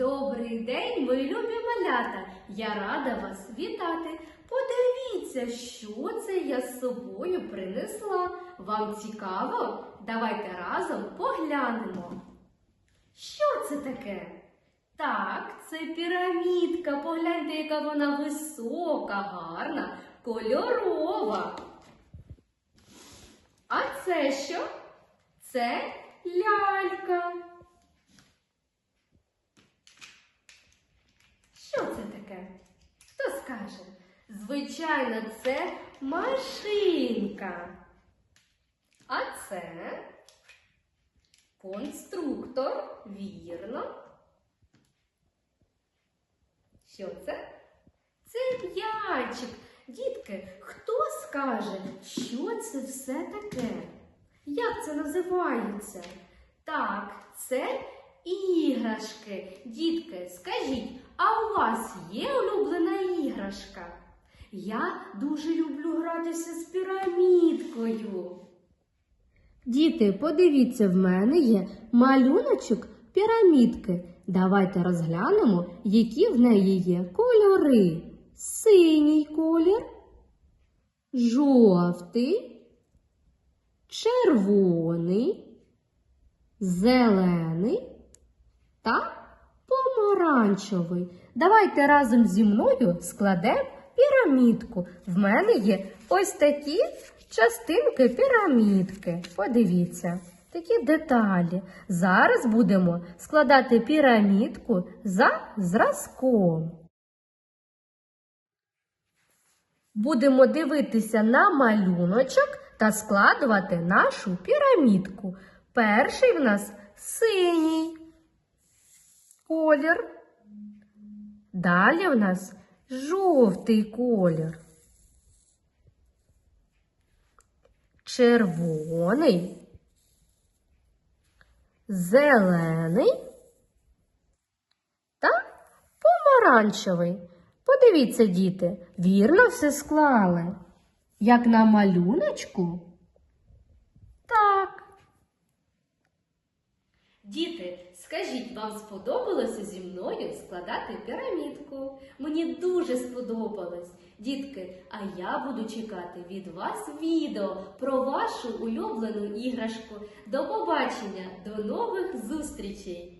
Добрий день, мої любі малята! Я рада вас вітати. Подивіться, що це я з собою принесла. Вам цікаво? Давайте разом поглянемо. Що це таке? Так, це пірамідка. Погляньте, яка вона висока, гарна, кольорова. А це що? Це лялька. Що це таке? Хто скаже? Звичайно, це машинка. А це конструктор, вірно. Що це? Це м'ячик. Дітки, хто скаже, що це все таке? Як це називається? Так, це іграшки. Дітки, скажіть, а у вас є улюблена іграшка? Я дуже люблю гратися з пірамідкою. Діти, подивіться, в мене є малюночок пірамідки. Давайте розглянемо, які в неї є кольори. Синій колір, жовтий, червоний, зелений та помаранчевий. Давайте разом зі мною складемо пірамідку. В мене є ось такі частинки пірамідки. Подивіться, такі деталі. Зараз будемо складати пірамідку за зразком. Будемо дивитися на малюночок та складувати нашу пірамідку. Перший в нас синій колір. Далі в нас жовтий колір. Червоний, зелений та помаранчевий. Подивіться, діти, вірно все склали. Як на малюночку? Так. Діти, скажіть, вам сподобалося зі мною складати пірамідку? Мені дуже сподобалось. Дітки, а я буду чекати від вас відео про вашу улюблену іграшку. До побачення, до нових зустрічей!